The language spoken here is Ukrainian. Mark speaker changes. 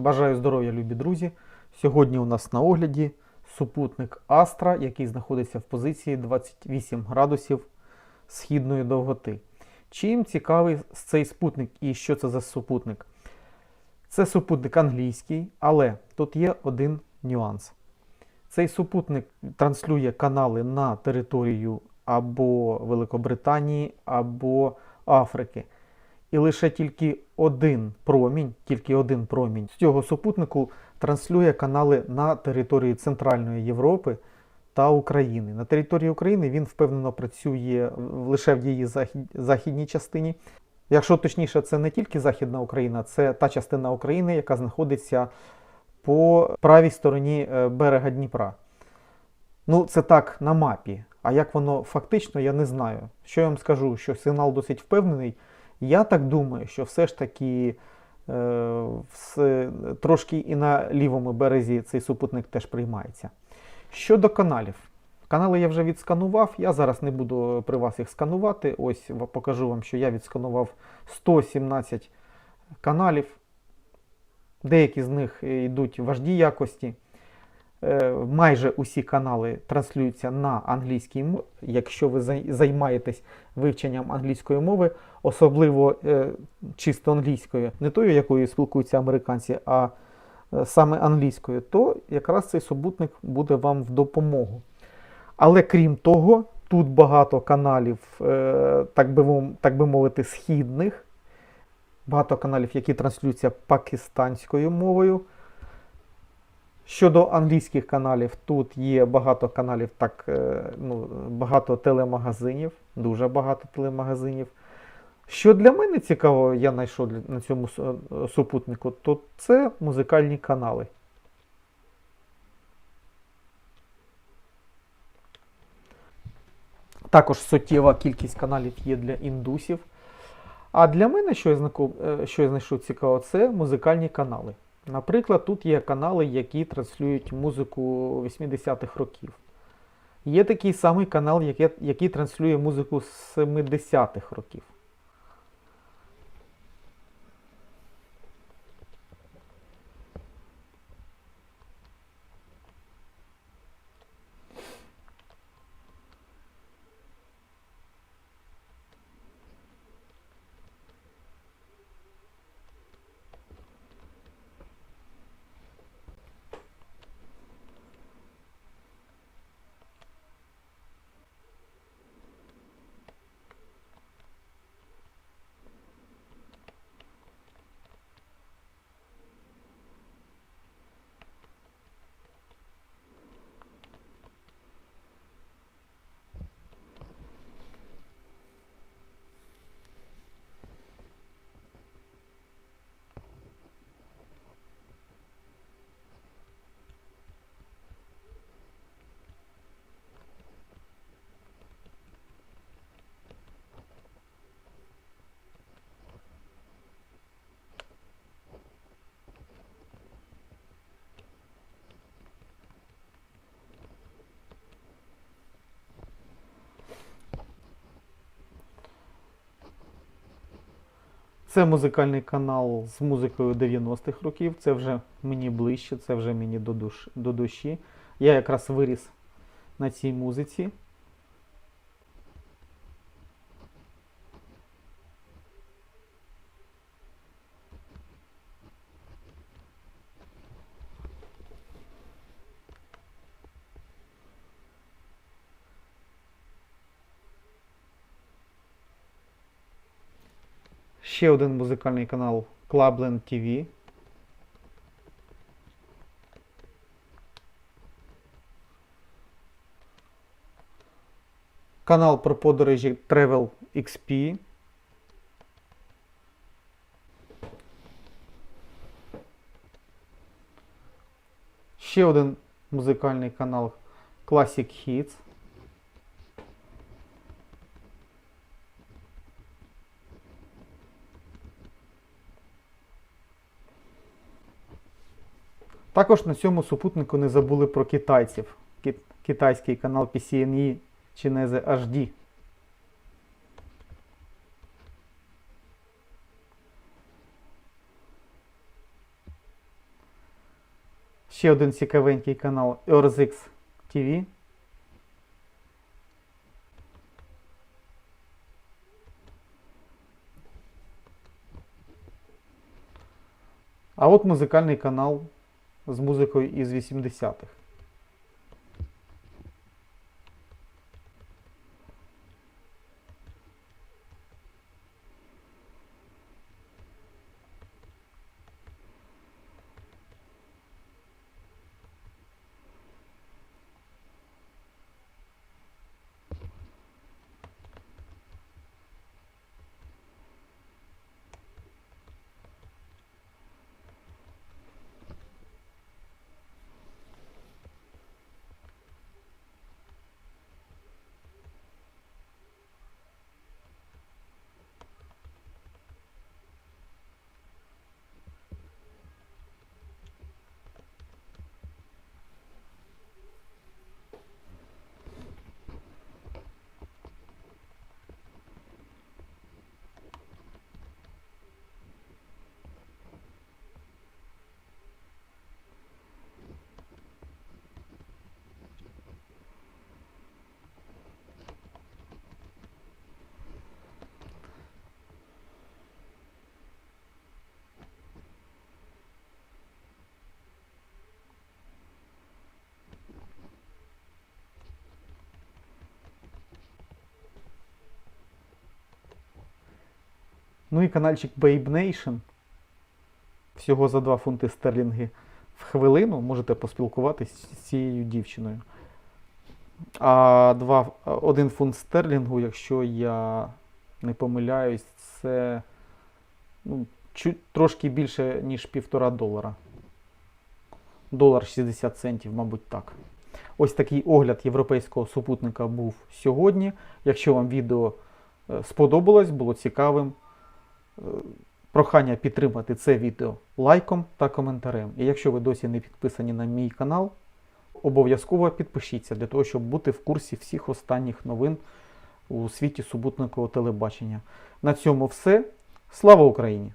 Speaker 1: Бажаю здоров'я, любі друзі. Сьогодні у нас на огляді супутник Астра, який знаходиться в позиції 28 градусів східної довготи. Чим цікавий цей спутник і що це за супутник? Це супутник англійський, але тут є один нюанс. Цей супутник транслює канали на територію або Великобританії, або Африки. І лише тільки один промінь, тільки один промінь з цього супутнику транслює канали на території Центральної Європи та України. На території України він впевнено працює лише в її західній частині. Якщо точніше, це не тільки Західна Україна, це та частина України, яка знаходиться по правій стороні е, берега Дніпра. Ну, це так на мапі. А як воно фактично, я не знаю. Що я вам скажу, що сигнал досить впевнений. Я так думаю, що все ж таки е, все, трошки і на лівому березі цей супутник теж приймається. Щодо каналів. Канали я вже відсканував. Я зараз не буду при вас їх сканувати. Ось покажу вам, що я відсканував 117 каналів. Деякі з них е, йдуть важді якості. Е, Майже усі канали транслюються на англійській мові. Якщо ви займаєтесь вивченням англійської мови, особливо е, чисто англійською, не тою, якою спілкуються американці, а е, саме англійською, то якраз цей супутник буде вам в допомогу. Але крім того, тут багато каналів, так би, так би мовити, східних, багато каналів, які транслюються пакистанською мовою. Щодо англійських каналів, тут є багато каналів, так, е, ну, багато телемагазинів, дуже багато телемагазинів. Що для мене цікаво, я знайшов на цьому е, супутнику, то це музикальні канали. Також суттєва кількість каналів є для індусів. А для мене, що я, е, знайшов цікаво, це музикальні канали. Наприклад, тут є канали, які транслюють музику 80-х років. Є такий самий канал, який, який транслює музику з 70-х років. Це музикальний канал з музикою 90-х років. Це вже мені ближче, це вже мені до, душ, до душі. Я якраз виріс на цій музиці. Ще один музикальний канал Clubland TV. Канал про подорожі Travel XP. Ще один музикальний канал Classic Hits. Також на цьому супутнику не забули про китайців. Китайський канал PCNE Chinese HD. Ще один цікавенький канал EarthX TV. А от музикальний канал з музикою із 80-х. Ну і каналчик Babe Nation. Всього за 2 фунти стерлінги в хвилину можете поспілкуватись з цією дівчиною. А 2, 1 фунт стерлінгу, якщо я не помиляюсь, це ну, чуть, трошки більше, ніж півтора долара. Долар 60 центів, мабуть, так. Ось такий огляд європейського супутника був сьогодні. Якщо вам відео е, сподобалось, було цікавим, прохання підтримати це відео лайком та коментарем. І якщо ви досі не підписані на мій канал, обов'язково підпишіться для того, щоб бути в курсі всіх останніх новин у світі супутникового телебачення. На цьому все. Слава Україні!